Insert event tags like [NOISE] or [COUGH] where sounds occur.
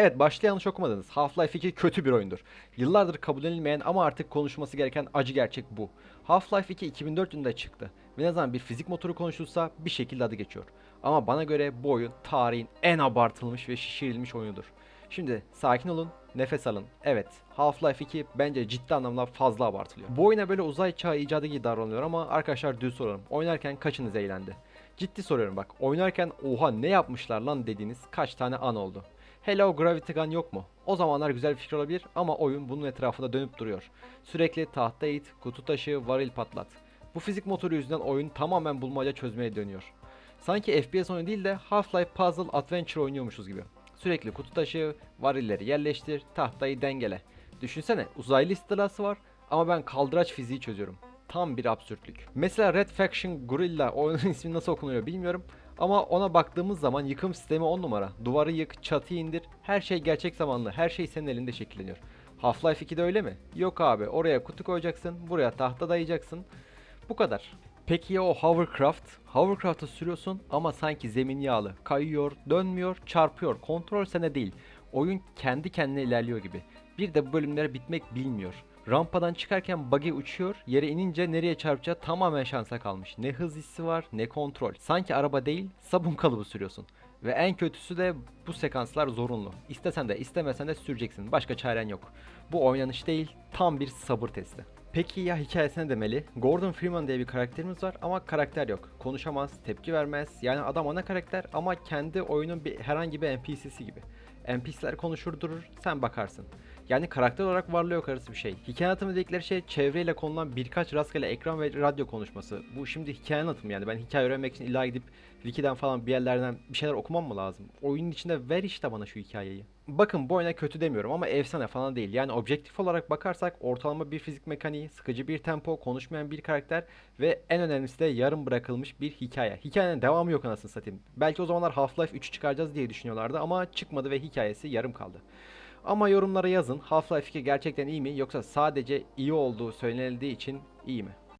Evet başta yanlış okumadınız. Half-Life 2 kötü bir oyundur. Yıllardır kabul edilmeyen ama artık konuşması gereken acı gerçek bu. Half-Life 2 2004 yılında çıktı ve ne zaman bir fizik motoru konuşulsa bir şekilde adı geçiyor. Ama bana göre bu oyun tarihin en abartılmış ve şişirilmiş oyunudur. Şimdi sakin olun, nefes alın. Evet, Half-Life 2 bence ciddi anlamda fazla abartılıyor. Bu oyuna böyle uzay çağı icadı gibi davranılıyor ama arkadaşlar düz soralım. Oynarken kaçınız eğlendi? Ciddi soruyorum bak. Oynarken oha ne yapmışlar lan dediğiniz kaç tane an oldu? Hello Gravity Gun yok mu? O zamanlar güzel bir fikir olabilir ama oyun bunun etrafında dönüp duruyor. Sürekli tahta it, kutu taşı, varil patlat. Bu fizik motoru yüzünden oyun tamamen bulmaca çözmeye dönüyor. Sanki FPS oyunu değil de Half-Life Puzzle Adventure oynuyormuşuz gibi. Sürekli kutu taşı, varilleri yerleştir, tahtayı dengele. Düşünsene uzaylı istilası var ama ben kaldıraç fiziği çözüyorum. Tam bir absürtlük. Mesela Red Faction Gorilla oyunun [LAUGHS] ismi nasıl okunuyor bilmiyorum. Ama ona baktığımız zaman yıkım sistemi 10 numara. Duvarı yık, çatıyı indir. Her şey gerçek zamanlı. Her şey senin elinde şekilleniyor. Half-Life 2'de öyle mi? Yok abi. Oraya kutu koyacaksın. Buraya tahta dayayacaksın. Bu kadar. Peki ya o hovercraft? Hovercraft'ı sürüyorsun ama sanki zemin yağlı. Kayıyor, dönmüyor, çarpıyor. Kontrol sene değil. Oyun kendi kendine ilerliyor gibi. Bir de bu bölümler bitmek bilmiyor. Rampadan çıkarken buggy uçuyor, yere inince nereye çarpacağı tamamen şansa kalmış. Ne hız hissi var, ne kontrol. Sanki araba değil, sabun kalıbı sürüyorsun. Ve en kötüsü de bu sekanslar zorunlu. İstesen de istemesen de süreceksin. Başka çaren yok. Bu oynanış değil, tam bir sabır testi. Peki ya hikayesine demeli? Gordon Freeman diye bir karakterimiz var ama karakter yok. Konuşamaz, tepki vermez. Yani adam ana karakter ama kendi oyunun bir herhangi bir NPC'si gibi. NPC'ler konuşur durur, sen bakarsın. Yani karakter olarak varlığı yok arası bir şey. Hikaye anlatımı dedikleri şey çevreyle konulan birkaç rastgele ekran ve radyo konuşması. Bu şimdi hikaye anlatımı yani. Ben hikaye öğrenmek için illa gidip Wiki'den falan bir yerlerden bir şeyler okumam mı lazım? Oyunun içinde ver işte bana şu hikayeyi. Bakın bu oyuna kötü demiyorum ama efsane falan değil. Yani objektif olarak bakarsak ortalama bir fizik mekaniği, sıkıcı bir tempo, konuşmayan bir karakter ve en önemlisi de yarım bırakılmış bir hikaye. Hikayenin devamı yok anasını satayım. Belki o zamanlar Half-Life 3'ü çıkaracağız diye düşünüyorlardı ama çıkmadı ve hikayesi yarım kaldı. Ama yorumlara yazın Half-Life 2 gerçekten iyi mi yoksa sadece iyi olduğu söylenildiği için iyi mi?